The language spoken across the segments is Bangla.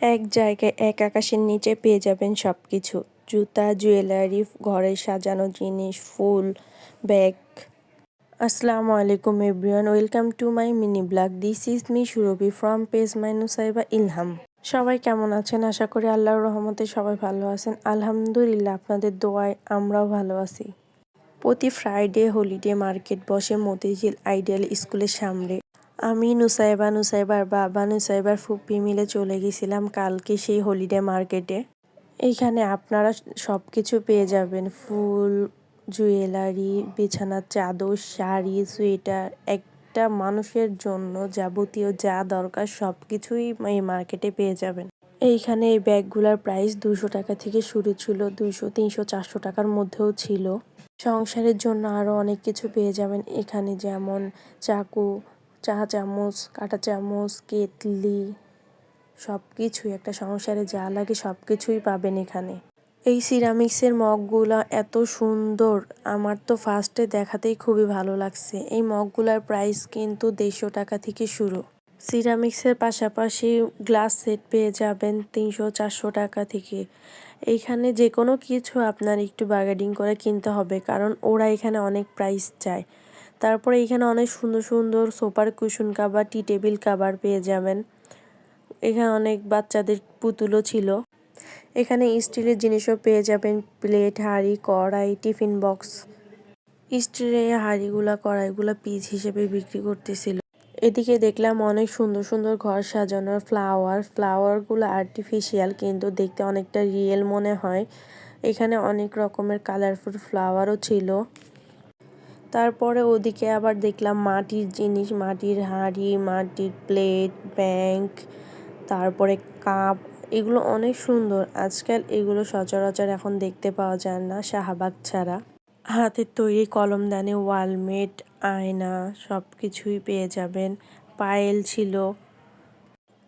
এক জায়গায় এক আকাশের নিচে পেয়ে যাবেন সব কিছু জুতা, জুয়েলারি, ঘরে সাজানো জিনিস, ফুল, ব্যাগ। আসসালামু আলাইকুম everyone, welcome to my mini blog. This is me Surovi from page Mainusaiba Ilham. সবাই কেমন আছেন? আশা করি আল্লাহর রহমতে সবাই ভালো আছেন। আলহামদুলিল্লাহ, আপনাদের দোয়ায় আমরাও ভালো আছি। প্রতি ফ্রাইডে হলিডে মার্কেট বসে মতিঝিল আইডিয়াল স্কুলের সামনে। আমি নুসাইবা, নুসাইবার বাবা, নুসাইবার ফুপি মিলে চলে গেছিলাম কালকে সেই হলিডে মার্কেটে এইখানে আপনারা সব কিছু পেয়ে যাবেন। ফুল জুয়েলারি বিছানার চাদর, শাড়ি সোয়েটার একটা মানুষের জন্য যাবতীয় যা দরকার সব কিছুই এই মার্কেটে পেয়ে যাবেন। এইখানে এই ব্যাগগুলোর প্রাইস দুশো টাকা থেকে শুরু ছিল, দুশো, তিনশো, চারশো টাকার মধ্যেও ছিল। সংসারের জন্য আরও অনেক কিছু পেয়ে যাবেন। এখানে যেমন চাকু চা চামচ, কাঁটা চামচ কেতলি সব কিছুই একটা সংসারে যা লাগে সব কিছুই পাবেন এখানে। এই সিরামিক্সের মগগুলো এত সুন্দর, আমার তো ফার্স্টে দেখাতেই খুবই ভালো লাগছে। এই মগগুলার প্রাইস কিন্তু দেড়শো টাকা থেকে শুরু। সিরামিক্সের পাশাপাশি গ্লাস সেট পেয়ে যাবেন তিনশো, চারশো টাকা থেকে। এইখানে যে কোনো কিছু আপনার একটু বার্গেডিং করে কিনতে হবে, কারণ ওরা এখানে অনেক প্রাইস চায়। তারপরে এখানে অনেক সুন্দর সুন্দর সোফার cushion cover tea table cover পেয়ে যাবেন। এখানে অনেক বাচ্চাদের পুতুলও ছিল। এখানে স্টিলের জিনিসও পেয়ে যাবেন, প্লেট, হাঁড়ি, কড়াই, টিফিন বক্স। স্টিলের হাঁড়িগুলা, কড়াইগুলা পিস হিসেবে বিক্রি করতেছিল। এদিকে দেখলাম অনেক সুন্দর সুন্দর ঘর সাজানোর ফ্লাওয়ার। ফ্লাওয়ারগুলো আর্টিফিশিয়াল, কিন্তু দেখতে অনেকটা রিয়েল মনে হয়। এখানে অনেক রকমের কালারফুল ফ্লাওয়ারও ছিল। তারপরে ওদিকে আবার দেখলাম মাটির জিনিস, মাটির হাঁড়ি, মাটির প্লেট ব্যাংক তারপরে কাপ এগুলো অনেক সুন্দর। আজকাল এগুলো সচরাচর এখন দেখতে পাওয়া যায় না, শাহবাগ ছাড়া। হাতের তৈরি কলমদানি ওয়ালমেট, আয়না সব কিছুই পেয়ে যাবেন। পায়েল ছিল।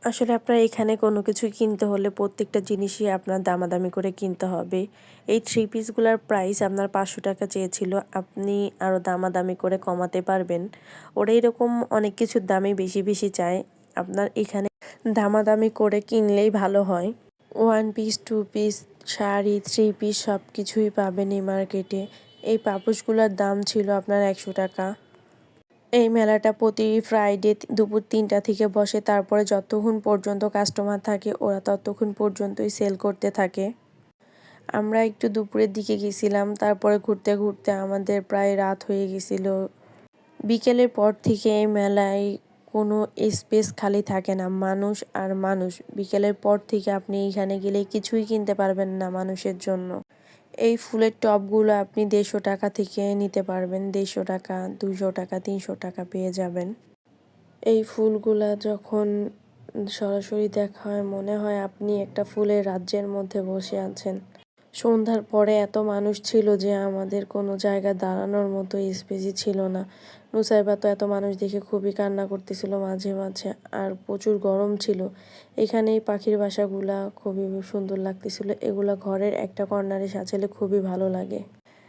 আসলে আপনার এখানে কোনো কিছু কিনতে হলে প্রত্যেকটা জিনিসই আপনার দামাদামি করে কিনতে হবে। এই থ্রি পিসগুলোর প্রাইস আপনার পাঁচশো টাকা চেয়েছিল, আপনি আরও দামাদামি করে কমাতে পারবেন। ওরা এরকম অনেক কিছুর দামই বেশি বেশি চায়। আপনার এখানে দামাদামি করে কিনলেই ভালো হয়। One piece two piece sari three piece সব কিছুই পাবেন এই মার্কেটে এই পাপোশগুলোর দাম ছিল আপনার একশো টাকা। এই মেলাটা প্রতি ফ্রাইডে দুপুর তিনটা থেকে বসে, তারপরে যতক্ষণ পর্যন্ত কাস্টমার থাকে, ওরা ততক্ষণ পর্যন্তই সেল করতে থাকে। আমরা একটু দুপুরের দিকে গেছিলাম, তারপরে ঘুরতে ঘুরতে আমাদের প্রায় রাত হয়ে গেছিল। বিকেলের পর থেকে এই মেলায় কোনো স্পেস খালি থাকে না, মানুষ আর মানুষ। বিকেলের পর থেকে আপনি এখানে গেলে কিছুই কিনতে পারবেন না মানুষের জন্য। এই ফুলের টবগুলো আপনি দেড়শো টাকা থেকে নিতে পারবেন। দেড়শো টাকা দুশো টাকা, তিনশো টাকা পেয়ে যাবেন। এই ফুলগুলা যখন সরাসরি দেখা হয়, মনে হয় আপনি একটা ফুলের রাজ্যের মধ্যে বসে আছেন। সন্ধ্যার পরে এত মানুষ ছিল যে আমাদের কোনো জায়গা দাঁড়ানোর মতো স্পেসই ছিল না। নুসাইবা তো এত মানুষ দেখে খুবই কান্না করতেছিল মাঝে মাঝে, আর প্রচুর গরম ছিল। এখানে এই পাখির বাসাগুলা খুবই সুন্দর লাগতেছিল। এগুলা ঘরের একটা কর্নারে সাজালে খুবই ভালো লাগে।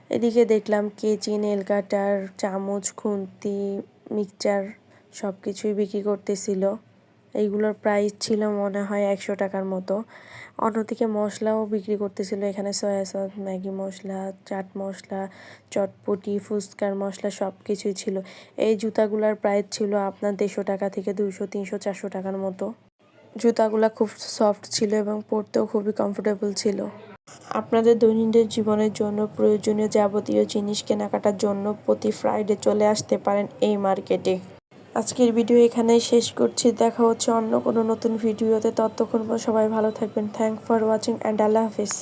এদিকে দেখলাম কেচি নেল কাটার চামচ, খুন্তি মিক্সচার সব কিছুই বিক্রি করতেছিল। এইগুলোর প্রাইস ছিল মনে হয় একশো টাকার মতো। অন্যদিকে মশলাও বিক্রি করতেছিল এখানে সয়া সস ম্যাগি মশলা, চাট মশলা, চটপটি, ফুচকার মশলা সব কিছুই ছিল। এই জুতাগুলার প্রাইস ছিল আপনার দেড়শো টাকা থেকে দুশো তিনশো, চারশো টাকার মতো। জুতাগুলা খুব সফট ছিল এবং পরতেও খুবই কমফোর্টেবল ছিল। আপনাদের দৈনন্দিন জীবনের জন্য প্রয়োজনীয় যাবতীয় জিনিস কেনাকাটার জন্য প্রতি ফ্রাইডে চলে আসতে পারেন এই মার্কেটে আজকের ভিডিও এখানেই শেষ করছি। দেখা হচ্ছে অন্য কোনো নতুন ভিডিওতে। ততক্ষণ সবাই ভালো থাকবেন। থ্যাংক ফর ওয়াচিং অ্যান্ড আল্লাহ হাফিজ।